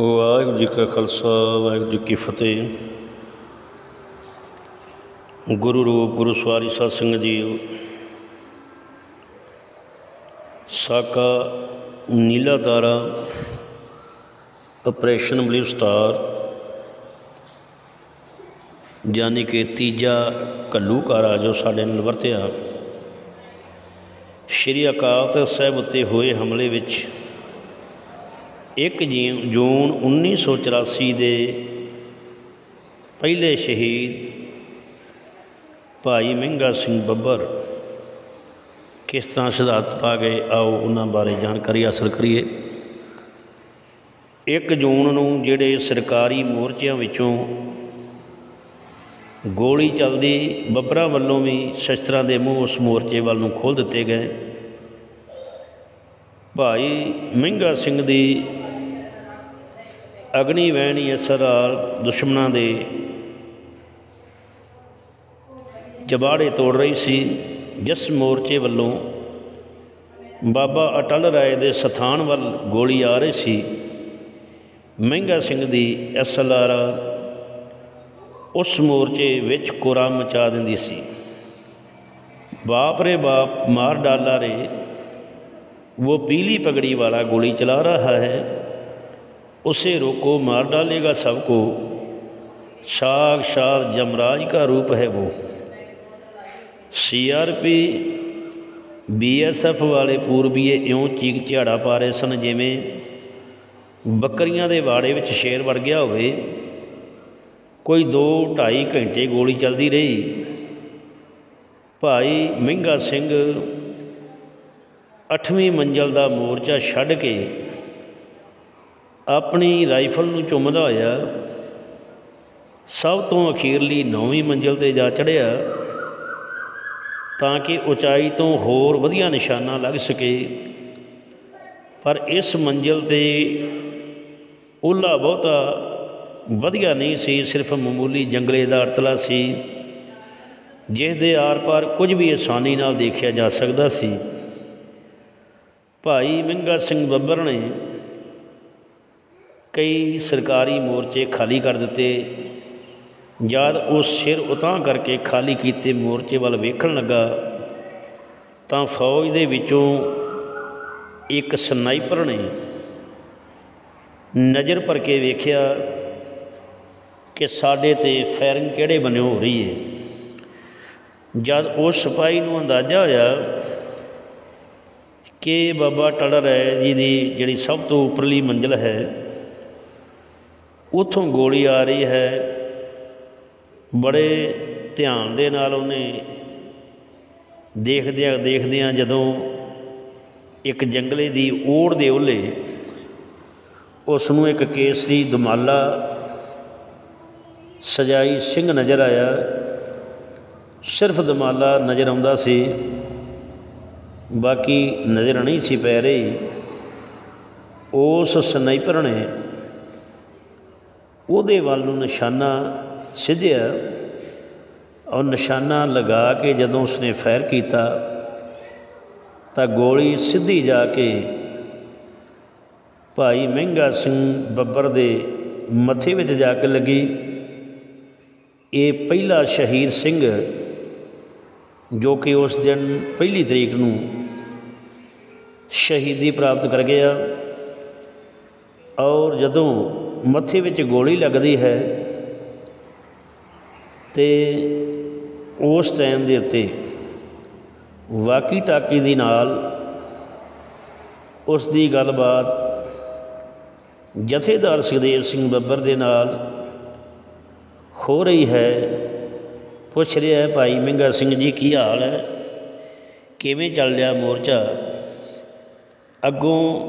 ਵਾਹਿਗੁਰੂ ਜੀ ਕਾ ਖਾਲਸਾ, ਵਾਹਿਗੁਰੂ ਜੀ ਕੀ ਫਤਿਹ। ਗੁਰੂ ਰੂਪ, ਗੁਰੂ ਸਵਾਰੀ ਸਤ ਸਿੰਘ ਜੀ, ਸਾਕਾ ਨੀਲਾ ਤਾਰਾ, ਆਪਰੇਸ਼ਨ ਬਲਿਊ ਸਟਾਰ ਯਾਨੀ ਕਿ ਤੀਜਾ ਘੱਲੂਘਾਰਾ ਜੋ ਸਾਡੇ ਨਾਲ ਵਰਤਿਆ, ਸ਼੍ਰੀ ਅਕਾਲ ਤਖਤ ਸਾਹਿਬ ਉੱਤੇ ਹੋਏ ਹਮਲੇ ਵਿੱਚ 1 ਜੀ- ਜੂਨ 1984 ਦੇ ਪਹਿਲੇ ਸ਼ਹੀਦ ਭਾਈ ਮਹਿੰਗਾ ਸਿੰਘ ਬੱਬਰ ਕਿਸ ਤਰ੍ਹਾਂ ਸ਼ਹਾਦਤ ਪਾ ਗਏ? ਆਓ ਉਹਨਾਂ ਬਾਰੇ ਜਾਣਕਾਰੀ ਹਾਸਲ ਕਰੀਏ। 1 ਜੂਨ ਨੂੰ ਜਿਹੜੇ ਸਰਕਾਰੀ ਮੋਰਚਿਆਂ ਵਿੱਚੋਂ ਗੋਲੀ ਚੱਲਦੀ ਬੱਬਰਾਂ ਵੱਲੋਂ ਵੀ ਸ਼ਸਤਰਾਂ ਦੇ ਮੂੰਹ ਉਸ ਮੋਰਚੇ ਵੱਲ ਨੂੰ ਖੋਲ ਦਿੱਤੇ ਗਏ। ਭਾਈ ਮਹਿੰਗਾ ਸਿੰਘ ਦੀ ਅਗਨੀ ਵਹਿਣੀ ਅਸਰਾਰ ਦੁਸ਼ਮਣਾਂ ਦੇ ਜਬਾੜੇ ਤੋੜ ਰਹੀ ਸੀ। ਜਿਸ ਮੋਰਚੇ ਵੱਲੋਂ ਬਾਬਾ ਅਟਲ ਰਾਏ ਦੇ ਸਥਾਨ ਵੱਲ ਗੋਲੀ ਆ ਰਹੀ ਸੀ, ਮਹਿੰਗਾ ਸਿੰਘ ਦੀ ਐਸਐਲਆਰ ਉਸ ਮੋਰਚੇ ਵਿੱਚ ਕੋਰਾ ਮਚਾ ਦਿੰਦੀ ਸੀ। ਬਾਪ ਰੇ ਬਾਪ, ਮਾਰ ਡਾਲਾ ਰੇ, ਉਹ ਪੀਲੀ ਪਗੜੀ ਵਾਲਾ ਗੋਲੀ ਚਲਾ ਰਹਾ ਹੈ। उसे रोको मार डालेगा सबको साक्षात जमराज का रूप है वो ਸੀਆਰਪੀ ਬੀਐਸਐਫ ਵਾਲੇ ਪੂਰਬੀਏ ਇਉਂ ਚੀਕ ਝਾੜਾ ਪਾ ਰਹੇ ਸਨ ਜਿਵੇਂ ਬੱਕਰੀਆਂ ਦੇ ਵਾੜੇ ਵਿੱਚ ਸ਼ੇਰ ਵੜ ਗਿਆ ਹੋਵੇ ਕੋਈ 2 2.5 ਘੰਟੇ ਗੋਲੀ ਚੱਲਦੀ ਰਹੀ ਭਾਈ ਮਹਿੰਗਾ ਸਿੰਘ ਅੱਠਵੀਂ ਮੰਜ਼ਲ ਦਾ ਮੋਰਚਾ ਛੱਡ ਕੇ ਆਪਣੀ ਰਾਈਫਲ ਨੂੰ ਚੁੰਮਦਾ ਹੋਇਆ ਸਭ ਤੋਂ ਅਖੀਰਲੀ ਨੌਵੀਂ ਮੰਜ਼ਲ ਤੇ ਜਾ ਚੜਿਆ ਤਾਂ ਕਿ ਉਚਾਈ ਤੋਂ ਹੋਰ ਵਧੀਆ ਨਿਸ਼ਾਨਾ ਲੱਗ ਸਕੇ। ਪਰ ਇਸ ਮੰਜ਼ਲ ਤੇ ਉਹਲਾ ਬਹੁਤਾ ਵਧੀਆ ਨਹੀਂ ਸੀ, ਸਿਰਫ ਮਾਮੂਲੀ ਜੰਗਲੇ ਦਾ ਅਰਤਲਾ ਸੀ, ਜਿਸ ਦੇ ਆਰ-ਪਾਰ ਕੁਝ ਵੀ ਆਸਾਨੀ ਨਾਲ ਦੇਖਿਆ ਜਾ ਸਕਦਾ ਸੀ। ਭਾਈ ਮਹਿੰਗਾ ਸਿੰਘ ਬੱਬਰ ਨੇ ਕਈ ਸਰਕਾਰੀ ਮੋਰਚੇ ਖਾਲੀ ਕਰ ਦਿੱਤੇ। ਜਦ ਉਹ ਸਿਰ ਉਤਾਂ ਕਰਕੇ ਖਾਲੀ ਕੀਤੇ ਮੋਰਚੇ ਵੱਲ ਵੇਖਣ ਲੱਗਾ, ਤਾਂ ਫੌਜ ਦੇ ਵਿੱਚੋਂ ਇੱਕ ਸਨਾਈਪਰ ਨੇ ਨਜ਼ਰ ਭਰ ਕੇ ਵੇਖਿਆ ਕਿ ਸਾਡੇ ਤੇ ਫਾਇਰਿੰਗ ਕਿਹੜੇ ਬੰਨੇ ਹੋ ਰਹੀ ਹੈ ਜਦ ਉਸ ਸਿਪਾਹੀ ਨੂੰ ਅੰਦਾਜ਼ਾ ਹੋਇਆ ਕਿ ਬਾਬਾ ਟਲ ਰਾਏ ਜੀ ਦੀ ਜਿਹੜੀ ਸਭ ਤੋਂ ਉੱਪਰਲੀ ਮੰਜ਼ਲ ਹੈ ਉਥੋਂ ਗੋਲੀ ਆ ਰਹੀ ਹੈ। ਬੜੇ ਧਿਆਨ ਦੇ ਨਾਲ ਉਹਨੇ ਦੇਖਦਿਆਂ ਦੇਖਦਿਆਂ ਜਦੋਂ ਇੱਕ ਜੰਗਲੇ ਦੀ ਓੜ ਦੇ ਓਲੇ ਉਸ ਨੂੰ ਇੱਕ ਕੇਸਰੀ ਦਮਾਲਾ ਸਜਾਈ ਸਿੰਘ ਨਜ਼ਰ ਆਇਆ। ਸਿਰਫ ਦਮਾਲਾ ਨਜ਼ਰ ਆਉਂਦਾ ਸੀ, ਬਾਕੀ ਨਜ਼ਰ ਨਹੀਂ ਸੀ ਪੈ ਰਹੀ। ਉਸ ਸਨਾਈਪਰ ਨੇ ਉਹਦੇ ਵੱਲ ਨੂੰ ਨਿਸ਼ਾਨਾ ਸਿੱਧਿਆ ਔਰ ਨਿਸ਼ਾਨਾ ਲਗਾ ਕੇ ਜਦੋਂ ਉਸਨੇ ਫਾਇਰ ਕੀਤਾ ਤਾਂ ਗੋਲੀ ਸਿੱਧੀ ਜਾ ਕੇ ਭਾਈ ਮਹਿੰਗਾ ਸਿੰਘ ਬੱਬਰ ਦੇ ਮੱਥੇ ਵਿੱਚ ਜਾ ਕੇ ਲੱਗੀ। ਇਹ ਪਹਿਲਾ ਸ਼ਹੀਦ ਸਿੰਘ ਜੋ ਕਿ ਉਸ ਦਿਨ ਪਹਿਲੀ ਤਰੀਕ ਨੂੰ ਸ਼ਹੀਦੀ ਪ੍ਰਾਪਤ ਕਰ ਗਿਆ। ਔਰ ਜਦੋਂ ਮੱਥੇ ਵਿੱਚ ਗੋਲੀ ਲੱਗਦੀ ਹੈ ਤੇ ਉਸ ਟਾਈਮ ਦੇ ਉੱਤੇ ਵਾਕੀ ਟਾਕੀ ਦੇ ਨਾਲ ਉਸ ਦੀ ਗੱਲਬਾਤ ਜਥੇਦਾਰ ਸੁਖਦੇਵ ਸਿੰਘ ਬੱਬਰ ਦੇ ਨਾਲ ਹੋ ਰਹੀ ਹੈ। ਪੁੱਛ ਰਿਹਾ ਹੈ, ਭਾਈ ਮਹਿੰਗਾ ਸਿੰਘ ਜੀ, ਕੀ ਹਾਲ ਹੈ? ਕਿਵੇਂ ਚੱਲ ਰਿਹਾ ਮੋਰਚਾ? ਅੱਗੋਂ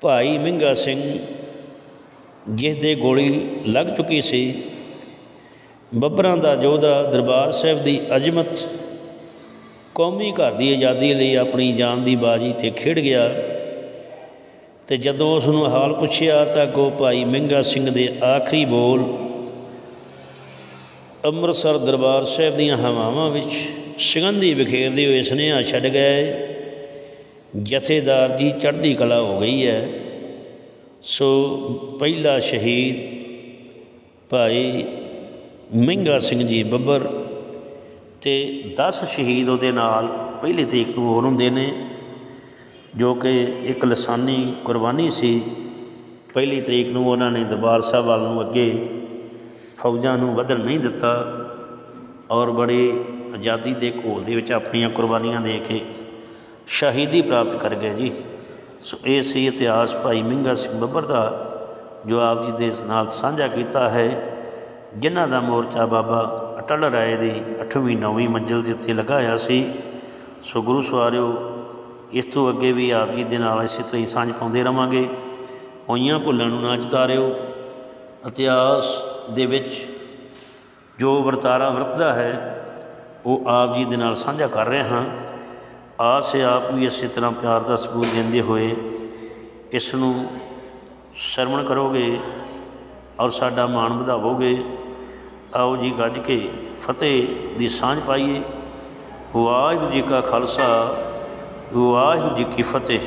ਭਾਈ ਮਹਿੰਗਾ ਸਿੰਘ ਜਿਸ ਦੇ ਗੋਲੀ ਲੱਗ ਚੁੱਕੀ ਸੀ, ਬੱਬਰਾਂ ਦਾ ਯੋਧਾ ਦਰਬਾਰ ਸਾਹਿਬ ਦੀ ਅਜ਼ਮਤ ਕੌਮੀ ਘਰ ਦੀ ਆਜ਼ਾਦੀ ਲਈ ਆਪਣੀ ਜਾਨ ਦੀ ਬਾਜੀ ਤੇ ਖੇਡ ਗਿਆ ਤੇ ਜਦੋਂ ਉਸ ਨੂੰ ਹਾਲ ਪੁੱਛਿਆ ਤਾਂ ਅੱਗੋਂ ਭਾਈ ਮਹਿੰਗਾ ਸਿੰਘ ਦੇ ਆਖਰੀ ਬੋਲ, ਅੰਮ੍ਰਿਤਸਰ ਦਰਬਾਰ ਸਾਹਿਬ ਦੀਆਂ ਹਵਾਵਾਂ ਵਿੱਚ ਸੁਗੰਧੀ ਵਿਖੇਰਦੇ ਹੋਏ ਸੁਨੇਹਾ ਛੱਡ ਗਏ, ਜਥੇਦਾਰ ਜੀ ਚੜ੍ਹਦੀ ਕਲਾ ਹੋ ਗਈ ਹੈ। ਸੋ ਪਹਿਲਾ ਸ਼ਹੀਦ ਭਾਈ ਮਹਿੰਗਾ ਸਿੰਘ ਜੀ ਬੱਬਰ ਤੇ 10 ਸ਼ਹੀਦ ਉਹਦੇ ਨਾਲ, ਪਹਿਲੀ ਤਰੀਕ ਨੂੰ ਹੋਰ ਹੁੰਦੇ ਨੇ, ਜੋ ਕਿ ਇੱਕ ਲਸਾਨੀ ਕੁਰਬਾਨੀ ਸੀ। ਪਹਿਲੀ ਤਰੀਕ ਨੂੰ ਉਹਨਾਂ ਨੇ ਦਰਬਾਰ ਸਾਹਿਬ ਵੱਲ ਨੂੰ ਅੱਗੇ ਫੌਜਾਂ ਨੂੰ ਵਧਣ ਨਹੀਂ ਦਿੱਤਾ ਔਰ ਬੜੀ ਆਜ਼ਾਦੀ ਦੇ ਘੋਲ ਦੇ ਵਿੱਚ ਆਪਣੀਆਂ ਕੁਰਬਾਨੀਆਂ ਦੇ ਕੇ ਸ਼ਹੀਦੀ ਪ੍ਰਾਪਤ ਕਰ ਗਏ ਜੀ। ਸੋ ਇਹ ਸੀ ਇਤਿਹਾਸ ਭਾਈ ਮਹਿੰਗਾ ਸਿੰਘ ਬੱਬਰ ਦਾ, ਜੋ ਆਪ ਜੀ ਦੇ ਨਾਲ ਸਾਂਝਾ ਕੀਤਾ ਹੈ, ਜਿਨ੍ਹਾਂ ਦਾ ਮੋਰਚਾ ਬਾਬਾ ਅਟਲ ਰਾਏ ਦੀ 8ਵੀਂ 9ਵੀਂ ਮੰਜ਼ਿਲ ਦੇ ਉੱਤੇ ਲਗਾਇਆ ਸੀ। ਸੋ ਗੁਰੂ ਸਵਾਰਿਓ, ਇਸ ਤੋਂ ਅੱਗੇ ਵੀ ਆਪ ਜੀ ਦੇ ਨਾਲ ਇਸੇ ਤਰ੍ਹਾਂ ਹੀ ਸਾਂਝ ਪਾਉਂਦੇ ਰਵਾਂਗੇ। ਹੋਈਆਂ ਭੁੱਲਾਂ ਨੂੰ ਨਾ ਚਤਾਰਿਓ। ਇਤਿਹਾਸ ਦੇ ਵਿੱਚ ਜੋ ਵਰਤਾਰਾ ਵਰਤਦਾ ਹੈ, ਉਹ ਆਪ ਜੀ ਦੇ ਨਾਲ ਸਾਂਝਾ ਕਰ ਰਹੇ ਹਾਂ। ਆਸ ਹੈ ਆਪ ਵੀ ਇਸੇ ਤਰ੍ਹਾਂ ਪਿਆਰ ਦਾ ਸਬੂਤ ਦਿੰਦੇ ਹੋਏ ਇਸ ਨੂੰ ਸਰਵਣ ਕਰੋਗੇ ਔਰ ਸਾਡਾ ਮਾਣ ਵਧਾਵੋਗੇ। ਆਓ ਜੀ ਗੱਜ ਕੇ ਫਤਿਹ ਦੀ ਸਾਂਝ ਪਾਈਏ। ਵਾਹਿਗੁਰੂ ਜੀ ਕਾ ਖਾਲਸਾ, ਵਾਹਿਗੁਰੂ ਜੀ ਕੀ ਫਤਿਹ।